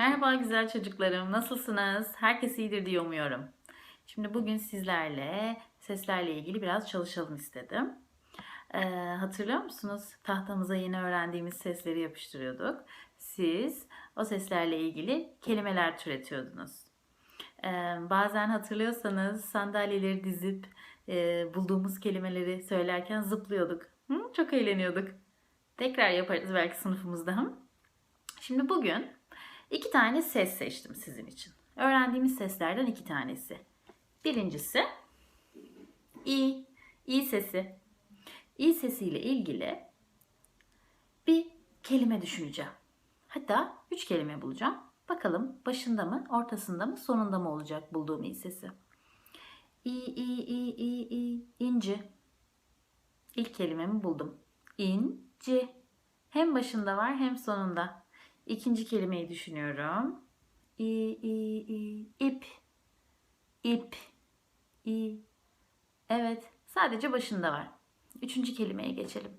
Merhaba güzel çocuklarım. Nasılsınız? Herkes iyidir diye umuyorum. Şimdi bugün sizlerle seslerle ilgili biraz çalışalım istedim. Ee, hatırlıyor musunuz? Tahtamıza yeni öğrendiğimiz sesleri yapıştırıyorduk. Siz o seslerle ilgili kelimeler türetiyordunuz. Ee, bazen hatırlıyorsanız sandalyeleri dizip e, bulduğumuz kelimeleri söylerken zıplıyorduk. Hı? Çok eğleniyorduk. Tekrar yaparız belki sınıfımızda. Şimdi bugün iki tane ses seçtim sizin için. Öğrendiğimiz seslerden iki tanesi. Birincisi i, i sesi. i sesiyle ilgili bir kelime düşüneceğim. Hatta üç kelime bulacağım. Bakalım başında mı, ortasında mı, sonunda mı olacak bulduğum i sesi. İ, i, i, i, i, inci. İlk kelimemi buldum. İnci. Hem başında var hem sonunda. İkinci kelimeyi düşünüyorum. İ, i, i, ip. İp. İ. Evet, sadece başında var. Üçüncü kelimeye geçelim.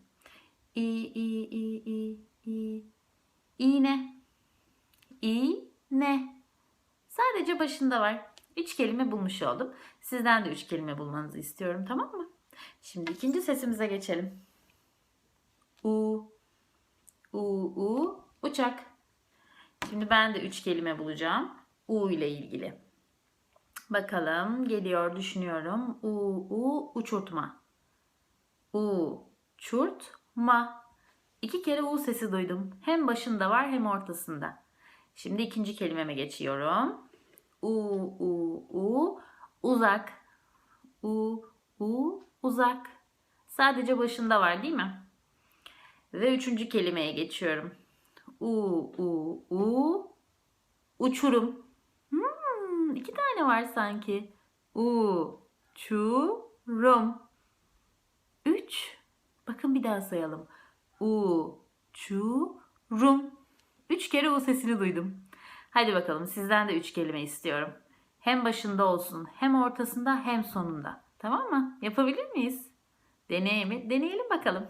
İ, i, i, i, i. İğne. İğne. Sadece başında var. Üç kelime bulmuş oldum. Sizden de üç kelime bulmanızı istiyorum, tamam mı? Şimdi ikinci sesimize geçelim. U. U, u, uçak. Şimdi ben de üç kelime bulacağım. U ile ilgili. Bakalım geliyor düşünüyorum. U, u, uçurtma. U, çurtma. İki kere U sesi duydum. Hem başında var hem ortasında. Şimdi ikinci kelimeme geçiyorum. U, u, u, uzak. U, u, uzak. Sadece başında var değil mi? Ve üçüncü kelimeye geçiyorum. U, u, u, uçurum. Hmm, iki tane var sanki. U, çurum. Üç. Bakın bir daha sayalım. U, çurum. Üç kere U sesini duydum. Hadi bakalım sizden de üç kelime istiyorum. Hem başında olsun, hem ortasında, hem sonunda. Tamam mı? Yapabilir miyiz? Deneyelim, deneyelim bakalım.